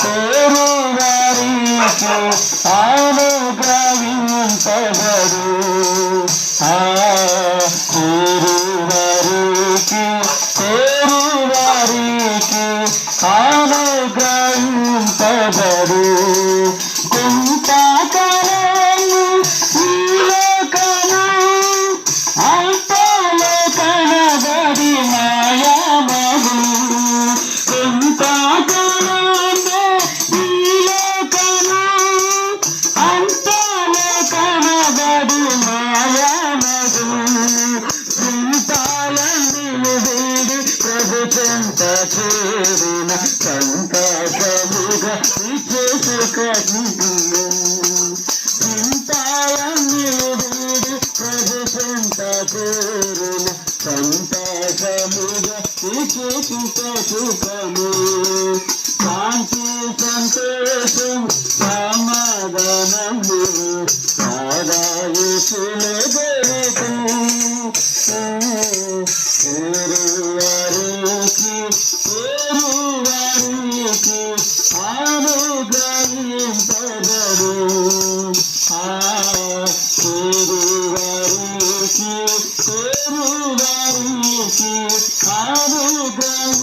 పేరువారికి అనుగ్రహింపబడు ఆ పేరువారికి పేరువారికి అనుగ్రహింపబడు కొంతకాలము సంతోషముగా విచేసుక చింతాలను ప్రభు చెంత చేరిన సంతోషముగా విచేసుక సుఖము సంతోషం సమాధానము Kadu Gram, Kadu Gram,